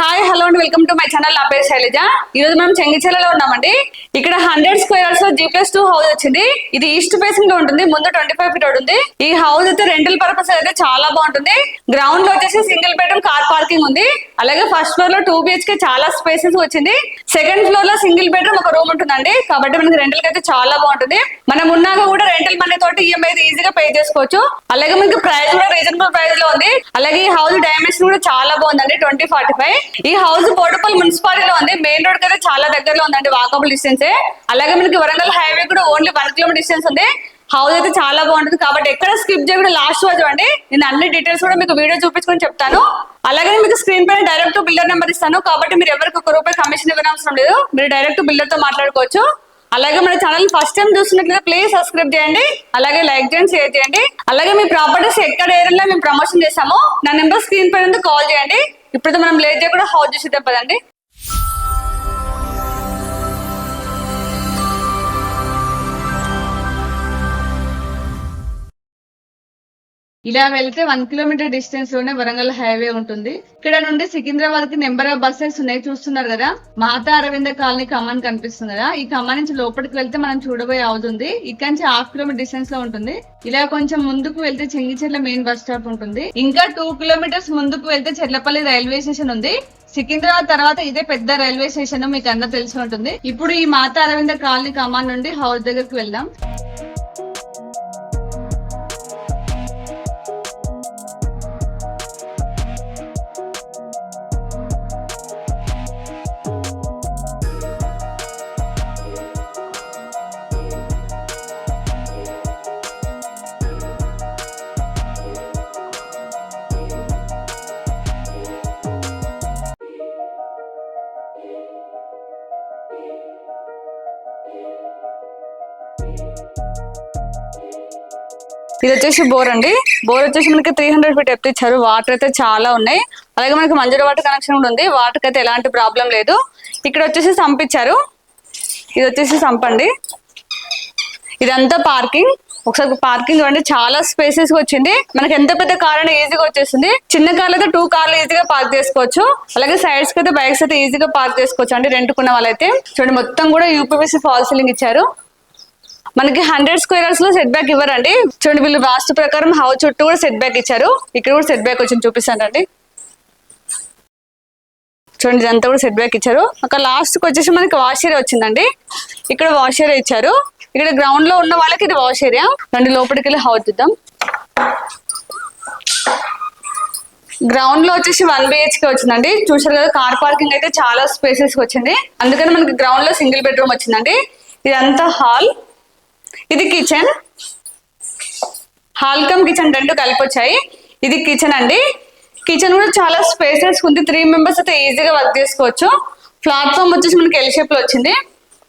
Hi hello and welcome to my channel నా పేరు శైలజ. ఈ రోజు మనం చెంగిచెలలో ఉన్నామండి. ఇక్కడ హండ్రెడ్ స్క్వేర్స్లో జీ ప్లస్ టూ హౌస్ వచ్చింది. ఇది ఈస్ట్ ఫేసింగ్లో ఉంటుంది. ముందు ట్వంటీ ఫైవ్ ఫీట్ ఉంది ఈ హౌస్ అయితే రెంటల్ పర్పస్ అయితే చాలా బాగుంటుంది. గ్రౌండ్లో వచ్చేసి సింగిల్ బెడ్రూమ్ కార్ పార్కింగ్ ఉంది. అలాగే ఫస్ట్ ఫ్లోర్లో టూ బిహెచ్కే చాలా స్పేసెస్ వచ్చింది. సెకండ్ ఫ్లోర్లో సింగిల్ బెడ్రూమ్ ఒక రూమ్ ఉంటుందండి. కాబట్టి మనకి రెంటల్ అయితే చాలా బాగుంటుంది. మనం ఉన్నాక కూడా రెంటల్ మనీ తోటి ఈఎంఐ ఈజీగా పే చేసుకోవచ్చు. అలాగే మనకి ప్రైస్ కూడా రీజనబుల్ ప్రైస్లో ఉంది. అలాగే ఈ హౌస్ డైమెన్షన్ కూడా చాలా బాగుందండి. ట్వంటీ ఫార్టీ ఫైవ్ ఈ హౌస్ బోడపల్లి మున్సిపాలిటీలో ఉంది. మెయిన్ రోడ్ కదా చాలా దగ్గరలో ఉందండి వాకబుల్ డిస్టెన్స్. అలాగే మనకి వరంగల్ హైవే కూడా ఓన్లీ వన్ కిలోమీటర్ డిస్టెన్స్ ఉంది. హౌస్ అయితే చాలా బాగుంటుంది. కాబట్టి ఎక్కడ స్కిప్ చేయకుండా లాస్ట్ రోజు అండి నేను అన్ని డీటెయిల్స్ కూడా మీకు వీడియో చూపించుకొని చెప్తాను. అలాగే మీకు స్క్రీన్ పైన డైరెక్ట్ బిల్డర్ నెంబర్ ఇస్తాను. కాబట్టి మీరు ఎవరికి ఒక రూపాయి కమిషన్ ఇవ్వనవసరం లేదు. మీరు డైరెక్ట్ బిల్డర్తో మాట్లాడుకోవచ్చు. అలాగే మన ఛానల్ ఫస్ట్ టైం చూస్తున్నట్లయితే ప్లీజ్ సబ్స్క్రైబ్ చేయండి. అలాగే లైక్ చేయండి షేర్ చేయండి. అలాగే మీ ప్రాపర్టీస్ ఎక్కడ ఏరియాలో మేము ప్రమోషన్ చేస్తాము నా నెంబర్ స్క్రీన్ పైన కాల్ చేయండి. ఇప్పుడు మనం లేట్ చేయకుండా హౌస్ చూసేద్దాం పదండి. ఇలా వెళ్తే వన్ కిలోమీటర్ డిస్టెన్స్లోనే వరంగల్ హైవే ఉంటుంది. ఇక్కడ నుండి సికింద్రాబాద్కి నెంబర్ ఆఫ్ బస్సెస్ ఉన్నాయి. చూస్తున్నారు కదా? మాతా అరవింద కాలనీ కమాన్ కనిపిస్తుంది కదా? ఈ కమాన్ నుంచి లోపలికి వెళ్తే మనం చూడబోయే అవుతుంది ఇక్కడ నుంచి హాఫ్ కిలోమీటర్ డిస్టెన్స్లో ఉంటుంది. ఇలా కొంచెం ముందుకు వెళ్తే చెంగిచెర్ల మెయిన్ బస్ స్టాప్ ఉంటుంది. ఇంకా టూ కిలోమీటర్స్ ముందుకు వెళ్తే చెర్లపల్లి రైల్వే స్టేషన్ ఉంది. సికింద్రాబాద్ తర్వాత ఇదే పెద్ద రైల్వే స్టేషన్ మీకు అందరూ తెలిసి ఉంటుంది. ఇప్పుడు ఈ మాతా అరవింద కాలనీ కమాన్ నుండి హౌస్ దగ్గరకు వెళ్దాం. ఇది వచ్చేసి బోర్ అండి. బోర్ వచ్చేసి మనకి త్రీ హండ్రెడ్ ఫీట్ ఎత్తు ఇచ్చారు. వాటర్ అయితే చాలా ఉన్నాయి. అలాగే మనకి మంజూరు వాటర్ కనెక్షన్ కూడా ఉంది. వాటర్ అయితే ఎలాంటి ప్రాబ్లం లేదు. ఇక్కడ వచ్చేసి సంప్ ఇచ్చారు. ఇది వచ్చేసి సంప్ అండి. ఇదంతా పార్కింగ్ ఒకసారి పార్కింగ్ చూడండి. చాలా స్పేసెస్ వచ్చింది. మనకి ఎంత పెద్ద కార్ అయినా ఈజీగా వచ్చేసింది చిన్న కార్లు అయితే టూ కార్లు ఈజీగా పార్క్ చేసుకోవచ్చు. అలాగే సైడ్స్ అయితే బైక్స్ అయితే ఈజీగా పార్క్ చేసుకోవచ్చు అండి. రెంట్కున్న వాళ్ళైతే. చూడండి మొత్తం కూడా యూపీవీసీ ఫాల్ సీలింగ్ ఇచ్చారు. మనకి హండ్రెడ్ స్క్వేర్స్లో సెట్ బ్యాక్ ఇవ్వరండి. చూడండి వీళ్ళు వాస్తు ప్రకారం హౌస్ చుట్టూ కూడా సెట్ బ్యాక్ ఇచ్చారు. ఇక్కడ కూడా సెట్ బ్యాక్ వచ్చింది చూపిస్తానండి. చూడండి ఇదంతా కూడా సెట్ బ్యాక్ ఇచ్చారు. అక్కడ లాస్ట్కి వచ్చేసి మనకి వాష్ ఏరియా వచ్చిందండి. ఇక్కడ వాష్ ఏరియా ఇచ్చారు. ఇక్కడ గ్రౌండ్లో ఉన్న వాళ్ళకి ఇది వాష్ ఏరియా రండి లోపలికి వెళ్ళి హౌస్ చూద్దాం. గ్రౌండ్లో వచ్చేసి వన్ బిహెచ్కే వచ్చిందండి. చూసారు కదా కార్ పార్కింగ్ అయితే చాలా స్పేసెస్ వచ్చింది. అందుకని మనకి గ్రౌండ్లో సింగిల్ బెడ్రూమ్ వచ్చిందండి. ఇదంతా హాల్ ఇది కిచెన్ హాల్ కమ్ కిచెన్ రెండు కలిపి వచ్చాయి ఇది కిచెన్ అండి. కిచెన్ కూడా చాలా స్పేసెస్ ఉంది. త్రీ మెంబర్స్ అయితే ఈజీగా వర్క్ చేసుకోవచ్చు. ప్లాట్ఫామ్ వచ్చేసి మనకి ఎల్ షేప్లో వచ్చింది.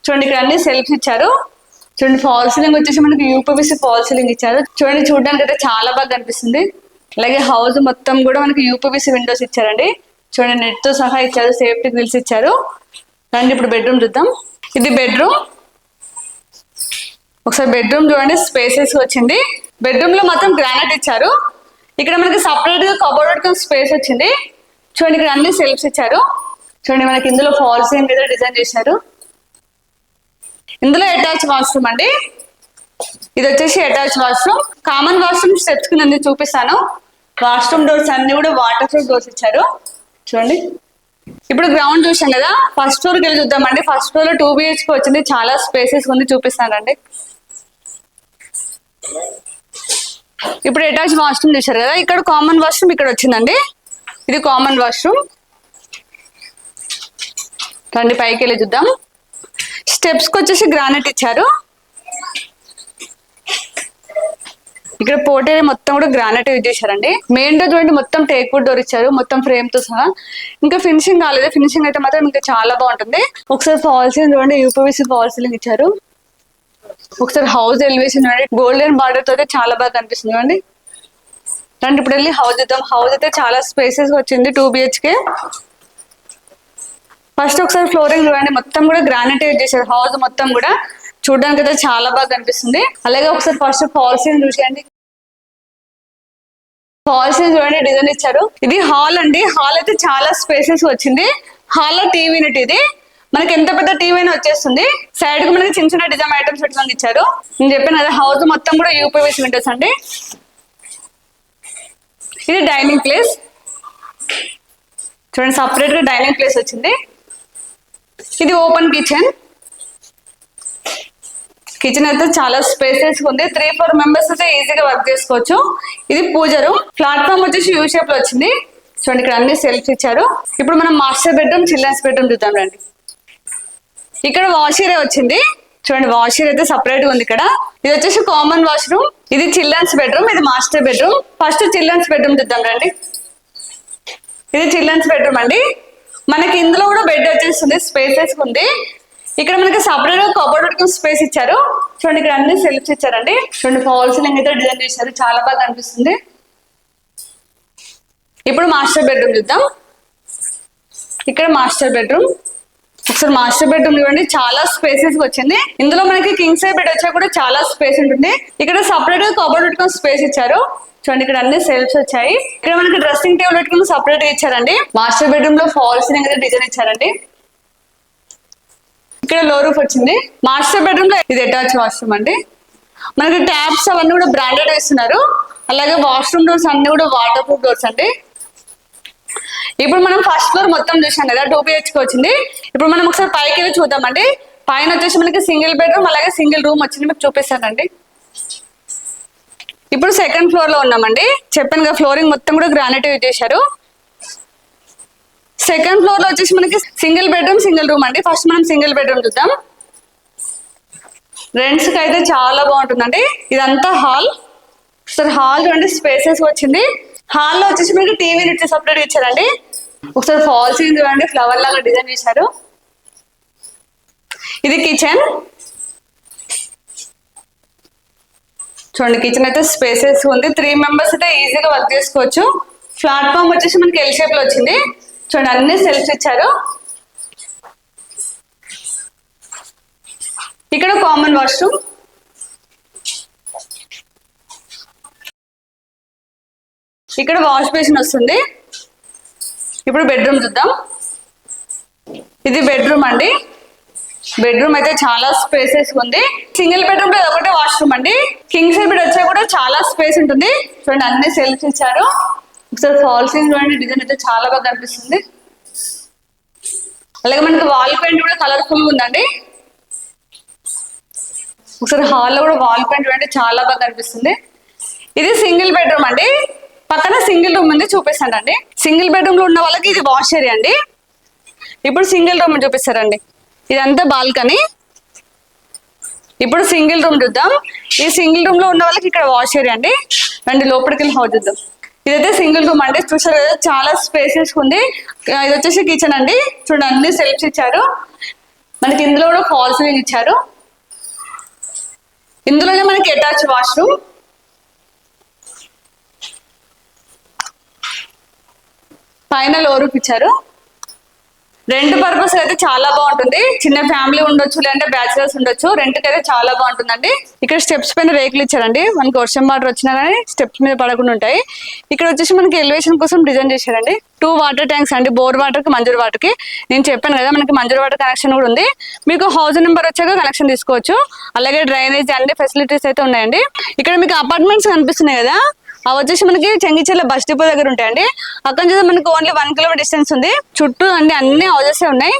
చూడండి ఇక్కడ అన్ని సెల్ఫ్స్ ఇచ్చారు. చూడండి ఫాల్ సీలింగ్ వచ్చేసి మనకి యూపీవీసీ ఫాల్ సీలింగ్ ఇచ్చారు. చూడండి చూడడానికి అయితే చాలా బాగా కనిపిస్తుంది. అలాగే హౌస్ మొత్తం కూడా మనకి యూపీవీసీ విండోస్ ఇచ్చారండి. చూడండి నెట్తో సహా ఇచ్చారు. సేఫ్టీ గ్రిల్స్ ఇచ్చారు. రండి ఇప్పుడు బెడ్రూమ్ చూద్దాం. ఇది బెడ్రూమ్ ఒకసారి బెడ్రూమ్ చూడండి స్పేసెస్ వచ్చింది. బెడ్రూమ్లో మొత్తం గ్రానైట్ ఇచ్చారు. ఇక్కడ మనకి సపరేట్గా కబోర్డ్ స్పేస్ వచ్చింది. చూడండి ఇక్కడ అన్ని సెల్ఫ్స్ ఇచ్చారు. చూడండి మనకి ఇందులో ఫాల్స్ మీద డిజైన్ చేశారు. ఇందులో అటాచ్ వాష్రూమ్ అండి. ఇది వచ్చేసి అటాచ్ వాష్రూమ్ కామన్ వాష్రూమ్ స్టెప్స్కి నేను చూపిస్తాను. వాష్రూమ్ డోర్స్ అన్ని కూడా వాటర్ ప్రూఫ్ డోర్స్ ఇచ్చారు. చూడండి. ఇప్పుడు గ్రౌండ్ చూసాం కదా ఫస్ట్ ఫ్లోర్కి వెళ్ళి చూద్దామండి. ఫస్ట్ ఫ్లోర్లో టూ బిహెచ్కి వచ్చింది. చాలా స్పేసెస్ ఉంది చూపిస్తానండి ఇప్పుడు అటాచ్ వాష్రూమ్ చూసారు కదా ఇక్కడ కామన్ వాష్రూమ్ ఇక్కడ వచ్చిందండి. ఇది కామన్ వాష్రూమ్. రండి పైకి వెళ్ళి చూద్దాం. స్టెప్స్కి వచ్చేసి గ్రానైట్ ఇచ్చారు. ఇక్కడ పోటీ మొత్తం కూడా గ్రానైట్ యూజ్ చేశారండి. మెయిన్ డోర్ చూడండి మొత్తం టేక్ వుడ్ డోర్ ఇచ్చారు మొత్తం ఫ్రేమ్తో సహా. ఇంకా ఫినిషింగ్ కాలేదు. ఫినిషింగ్ అయితే మాత్రం ఇంకా చాలా బాగుంటుంది. ఒకసారి ఫాల్ సీలింగ్ చూడండి యూపీవీసీ ఫాల్ సీలింగ్ ఇచ్చారు. ఒకసారి హౌస్ ఎలివేషన్ అండి. గోల్డెన్ బార్డర్తో అయితే చాలా బాగా కనిపిస్తుంది అండి రండి ఇప్పుడు వెళ్ళి హౌస్ చూద్దాం. హౌస్ అయితే చాలా స్పేసెస్ వచ్చింది టూ బిహెచ్కే ఫస్ట్ ఒకసారి ఫ్లోరింగ్ చూడండి. మొత్తం కూడా గ్రానైట్ చేశారు. హౌస్ మొత్తం కూడా చూడడానికి అయితే చాలా బాగా కనిపిస్తుంది. అలాగే ఒకసారి ఫస్ట్ ఫాల్ చూసేయండి. హాల్స్ చూడండి డిజైన్ ఇచ్చారు. ఇది హాల్ అండి. హాల్ అయితే చాలా స్పేసెస్ వచ్చింది. హాల్ టీవీ యూనిట్ ఇది. మనకి ఎంత పెద్ద టీవీ అయినా వచ్చేస్తుంది. సైడ్కి మనకి చిన్న చిన్న డిజైన్ ఐటమ్స్ పెట్టుకొని ఇచ్చారు. నేను చెప్పాను అదే హౌస్ మొత్తం కూడా యూపీవీసీ విండోస్ అండి. ఇది డైనింగ్ ప్లేస్ చూడండి సపరేట్గా డైనింగ్ ప్లేస్ వచ్చింది. ఇది ఓపెన్ కిచెన్ కిచెన్ అయితే చాలా స్పేసెస్ ఉంది. త్రీ ఫోర్ మెంబర్స్ అయితే ఈజీగా వర్క్ చేసుకోవచ్చు. ఇది పూజ రూమ్ ప్లాట్ఫామ్ వచ్చేసి యూ షేప్లో వచ్చింది. చూడండి ఇక్కడ అన్ని సెల్ఫ్ ఇచ్చారు. ఇప్పుడు మనం మాస్టర్ బెడ్రూమ్ చిల్డ్రన్స్ బెడ్రూమ్ చూద్దాం రండి. ఇక్కడ వాష్ వచ్చింది. చూడండి వాషర్ అయితే సపరేట్గా ఉంది ఇక్కడ. ఇది వచ్చేసి కామన్ వాష్రూమ్ ఇది చిల్డ్రన్స్ బెడ్రూమ్ ఇది master bedroom first children's bedroom చూద్దాం రండి. ఇది చిల్డ్రన్స్ బెడ్రూమ్ అండి. మనకి ఇందులో కూడా బెడ్ వచ్చేస్తుంది స్పేసెస్ ఉంది. ఇక్కడ మనకి సపరేట్గా కబోర్డ్ పెట్టుకుని స్పేస్ ఇచ్చారు. చూడండి ఇక్కడ అన్ని సెల్ఫ్స్ ఇచ్చారండి. చూడండి ఫాల్ సీలింగ్ అయితే డిజైన్ చేశారు. చాలా బాగా అనిపిస్తుంది ఇప్పుడు మాస్టర్ బెడ్రూమ్ చూద్దాం. ఇక్కడ మాస్టర్ బెడ్రూమ్ ఒకసారి మాస్టర్ బెడ్రూమ్ చూడండి చాలా స్పేసెస్ వచ్చింది. ఇందులో మనకి కింగ్ సైడ్ బెడ్ వచ్చా కూడా చాలా స్పేస్ ఉంటుంది. ఇక్కడ సపరేట్గా కబోర్డ్ పెట్టుకుని స్పేస్ ఇచ్చారు. చూడండి ఇక్కడ అన్ని సెల్ఫ్స్ వచ్చాయి. ఇక్కడ మనకి డ్రెస్సింగ్ టేబుల్ పెట్టుకుని సపరేట్గా ఇచ్చారండి. మాస్టర్ బెడ్రూమ్లో ఫాల్స్ డిజైన్ ఇచ్చారండి. ఇక్కడ లో రూఫ్ వచ్చింది. మాస్టర్ బెడ్రూమ్లో ఇది అటాచ్ వాష్రూమ్ అండి. మనకి ట్యాప్స్ అవన్నీ కూడా బ్రాండెడ్ వేస్తున్నారు అలాగే వాష్రూమ్ డోర్స్ అన్ని కూడా వాటర్ ప్రూఫ్ డోర్స్ అండి. ఇప్పుడు మనం ఫస్ట్ ఫ్లోర్ మొత్తం చూసాం కదా టూ బిహెచ్కి వచ్చింది. ఇప్పుడు మనం ఒకసారి పైకి వెళ్ళి చూద్దామండి. పైన వచ్చేసి మనకి సింగిల్ బెడ్రూమ్ అలాగే సింగిల్ రూమ్ వచ్చింది మీకు చూపిస్తానండి. ఇప్పుడు సెకండ్ ఫ్లోర్లో ఉన్నామండి. చెప్పాను కదా ఫ్లోరింగ్ మొత్తం కూడా గ్రానైట్ యూజ్ చేశారు. సెకండ్ ఫ్లోర్లో వచ్చేసి మనకి సింగిల్ బెడ్రూమ్ సింగిల్ రూమ్ అండి. ఫస్ట్ మనం సింగిల్ బెడ్రూమ్ చూద్దాం. రెంట్స్కి అయితే చాలా బాగుంటుందండి. ఇదంతా హాల్ సార్ హాల్ చూడండి స్పేసెస్ వచ్చింది. హాల్లో వచ్చేసి మీకు టీవీ యూనిట్ సపరేట్ ఇచ్చారండి. ఒకసారి ఫాల్ సీన్ చూడండి ఫ్లవర్ లాగా డిజైన్ చేశారు. ఇది కిచెన్ చూడండి కిచెన్ అయితే స్పేసెస్ ఉంది. త్రీ మెంబర్స్ అయితే ఈజీగా వర్క్ చేసుకోవచ్చు. ప్లాట్ఫామ్ వచ్చేసి మనకి ఎల్ షేప్లో వచ్చింది. చూడండి అన్ని సెల్ఫ్స్ ఇచ్చారు. ఇక్కడ కామన్ వాష్రూమ్ ఇక్కడ వాష్ బేసిన్ వస్తుంది. ఇప్పుడు బెడ్రూమ్ చూద్దాం. ఇది బెడ్రూమ్ అండి. బెడ్రూమ్ అయితే చాలా స్పేసెస్ ఉంది. సింగిల్ బెడ్రూమ్లో ఒకటే వాష్రూమ్ అండి. కింగ్ సైడ్ బెడ్ వచ్చా కూడా చాలా స్పేస్ ఉంటుంది. చూడండి అన్ని సెల్ఫ్ ఇచ్చారు. ఒకసారి ఫాల్సింగ్ చూడండి డిజైన్ అయితే చాలా బాగా కనిపిస్తుంది. అలాగే మనకి వాల్ పెయింట్ కూడా కలర్ఫుల్ ఉందండి. ఒకసారి హాల్లో కూడా వాల్ పెయింట్ చూడండి చాలా బాగా కనిపిస్తుంది. ఇది సింగిల్ బెడ్రూమ్ అండి. పక్కన సింగిల్ రూమ్ ఉంది చూపిస్తానండి. సింగిల్ బెడ్రూమ్లో ఉన్న వాళ్ళకి ఇది వాష్ ఏరియా అండి. ఇప్పుడు సింగిల్ రూమ్ చూపిస్తారండి. ఇదంతా బాల్కనీ. ఇప్పుడు సింగిల్ రూమ్ చూద్దాం. ఈ సింగిల్ రూమ్లో ఉన్న వాళ్ళకి ఇక్కడ వాష్ ఏరియా అండి. రండి లోపలికి వెళ్ళి హౌస్ చూద్దాం. ఇదైతే సింగిల్ రూమ్ అంటే చూసారు కదా చాలా స్పేసెస్ ఉంది. ఇది వచ్చేసి కిచెన్ అండి. చూడండి అన్ని సెల్ఫ్స్ ఇచ్చారు. మనకి ఇందులో కూడా ఫాల్స్ ఇచ్చారు. ఇందులోనే మనకి అటాచ్ వాష్రూమ్ పైన లో ఇచ్చారు. రెంట్ పర్పస్ అయితే చాలా బాగుంటుంది. చిన్న ఫ్యామిలీ ఉండొచ్చు లేదంటే బ్యాచిలర్స్ ఉండొచ్చు. రెంట్ అయితే చాలా బాగుంటుందండి. ఇక్కడ స్టెప్స్ పైన రేకులు ఇచ్చారండి. మనకి వర్షం వాటర్ వచ్చినా కానీ స్టెప్స్ మీద పడకుండా ఉంటాయి. ఇక్కడ వచ్చేసి మనకి ఎలివేషన్ కోసం డిజైన్ చేశారండి. టూ వాటర్ ట్యాంక్స్ అండి. బోర్ వాటర్కి మంజూరు వాటర్కి నేను చెప్పాను కదా మనకి మంజూరు వాటర్ కనెక్షన్ కూడా ఉంది. మీకు హౌస్ నెంబర్ వచ్చాక కనెక్షన్ తీసుకోవచ్చు. అలాగే డ్రైనేజ్ అన్ని ఫెసిలిటీస్ అయితే ఉన్నాయండి. ఇక్కడ మీకు అపార్ట్మెంట్స్ కనిపిస్తున్నాయి కదా. అవి వచ్చేసి మనకి చెంగిచెల్ల బస్ డిపో దగ్గర ఉంటాయండి. అక్కడ నుంచి మనకి ఓన్లీ వన్ కిలోమీటర్ డిస్టెన్స్ ఉంది. చుట్టూ అండి అన్ని హౌజెస్ ఉన్నాయి.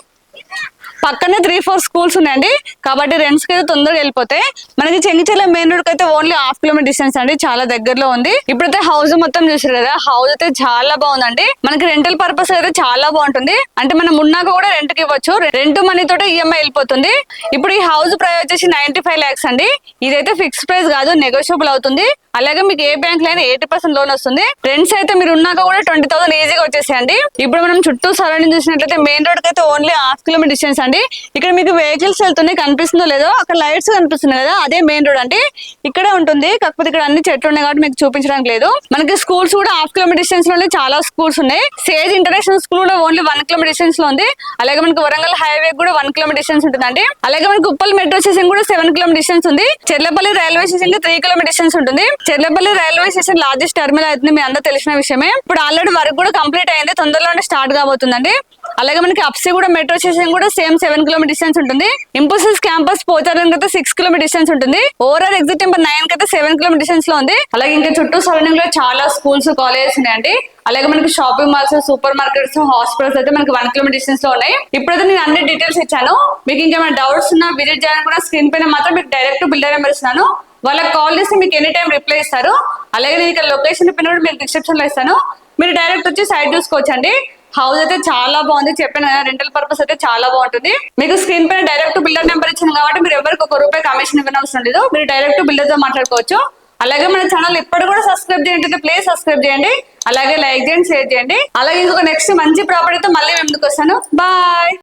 పక్కనే త్రీ ఫోర్ స్కూల్స్ ఉన్నాయండి. కాబట్టి రెంట్స్కి అయితే తొందరగా వెళ్ళిపోతాయి మనకి చెంగిచెల్ల మెయిన్ రోడ్ అయితే ఓన్లీ హాఫ్ కిలోమీటర్ డిస్టెన్స్ అండి. చాలా దగ్గరలో ఉంది. ఇప్పుడైతే హౌస్ మొత్తం చూసారు కదా హౌస్ అయితే చాలా బాగుందండి. మనకి రెంటల్ పర్పస్ అయితే చాలా బాగుంటుంది. అంటే మనం ఉన్నాక కూడా రెంట్కి ఇవ్వచ్చు. రెంట్ మనీ తోట ఈఎంఐ వెళ్ళిపోతుంది. ఇప్పుడు ఈ హౌస్ ప్రైస్ వచ్చేసి నైన్టీ ఫైవ్ లాక్స్ అండి. ఇదైతే ఫిక్స్ ప్రైస్ కాదు నెగోషియబుల్ అవుతుంది. అలాగే మీకు ఏ బ్యాంక్ లైనా ఎయిటీ పర్సెంట్ లోన్ వస్తుంది. రెంట్స్ అయితే మీరు ఉన్నాక కూడా ట్వంటీ థౌసండ్ ఈజీగా వచ్చేసేయండి. ఇప్పుడు మనం చుట్టూ సరౌండింగ్ చూసినట్లయితే మెయిన్ రోడ్ అయితే ఓన్లీ హాఫ్ కిలోమీటర్ డిస్టెన్స్ అండి. ఇక్కడ మీకు వెహికల్స్ వెళ్తున్నాయి కనిపిస్తుందో లేదో అక్కడ లైట్స్ కనిపిస్తున్నాయి కదా అదే మెయిన్ రోడ్ అండి. ఇక్కడే ఉంటుంది కాకపోతే ఇక్కడ అన్ని చెట్లు ఉన్నాయి కాబట్టి మీకు చూపించడానికి లేదు. మనకి స్కూల్స్ కూడా హాఫ్ కిలోమీటర్ డిస్టెన్స్లోనే చాలా స్కూల్స్ ఉన్నాయి. సేజ్ ఇంటర్నేషనల్ స్కూల్ కూడా ఓన్లీ వన్ కిలోమీటర్ డిస్టెన్స్లో ఉంది. అలాగే మనకి వరంగల్ హైవే కూడా వన్ కిలోమీటర్ డిస్టెన్స్ ఉంటుందండి. అలాగే మనకి ఉప్పల్ మెట్రో స్టేషన్ కూడా సెవెన్ కిలోమీటర్ డిస్టెన్స్ ఉంది. చెర్లపల్లి రైల్వే స్టేషన్కి త్రీ కిలోమీటర్ డిస్టెన్స్ ఉంటుంది. Cherlapalli railway station largest terminal అవుతుంది మీ అందరూ తెలిసిన విషయమే. ఇప్పుడు ఆల్రెడీ వర్క్ కూడా కంప్లీట్ అయింది తొందరలోనే స్టార్ట్ కాబోతుందండి. అలాగే మనకి అప్సి కూడా మెట్రో స్టేషన్ కూడా సేమ్ సెవెన్ కిలోమీటర్ డిస్టెన్స్ ఉంటుంది. ఇంపోసిస్ క్యాంపస్ పోచారం అయితే సిక్స్ కిలోమీటర్ డిస్టెన్స్ ఉంటుంది. ఓవరాల్ ఎగ్జిట్ నెంబర్ నైన్ అయితే సెవెన్ కిలోమీటర్ డిస్టెన్స్లో ఉంది. అలాగే ఇంకా చుట్టూ సరౌండింగ్లో చాలా స్కూల్స్ కాలేజెస్ ఉన్నాయండి. అలాగే మనకి shopping malls super markets hospitals అయితే మనకి వన్ కిలోమీటర్ డిస్టెన్స్లో ఉన్నాయి. ఇప్పుడైతే నేను అన్ని డీటెయిల్స్ ఇచ్చాను. మీకు ఇంకేమైనా డౌట్స్ ఉన్నా విజిట్ చేయాలనుకున్న స్క్రీన్ పైన మాత్రం మీకు డైరెక్ట్ బిల్డర్ నెంబర్ ఇస్తున్నాను. వాళ్ళకి కాల్ చేసి మీకు ఎనీ టైం రిప్లై ఇస్తారు. అలాగే నేను ఇక్కడ లొకేషన్ పైన కూడా మీకు డిస్క్రిప్షన్లో ఇస్తాను. మీరు డైరెక్ట్ వచ్చి సైట్ చూసుకోవచ్చండి. హౌస్ అయితే చాలా బాగుంది. చెప్పాను కదా రెంటల్ పర్పస్ అయితే చాలా బాగుంటుంది. మీకు స్క్రీన్ పైన డైరెక్ట్ బిల్డర్ నెంబర్ ఇచ్చింది కాబట్టి మీరు ఎవరికి ఒక రూపాయి కమిషన్ ఇవ్వని అవసరం లేదు. మీరు డైరెక్ట్ బిల్డర్తో మాట్లాడుకోవచ్చు. అలాగే మన ఛానల్ ఇప్పటి కూడా సబ్స్క్రైబ్ చేయండి. ప్లీజ్ సబ్స్క్రైబ్ చేయండి. అలాగే లైక్ చేయండి షేర్ చేయండి. అలాగే ఇంకొక నెక్స్ట్ మంచి ప్రాపర్టీతో మళ్ళీ మేము ముందుకు వస్తాను. బాయ్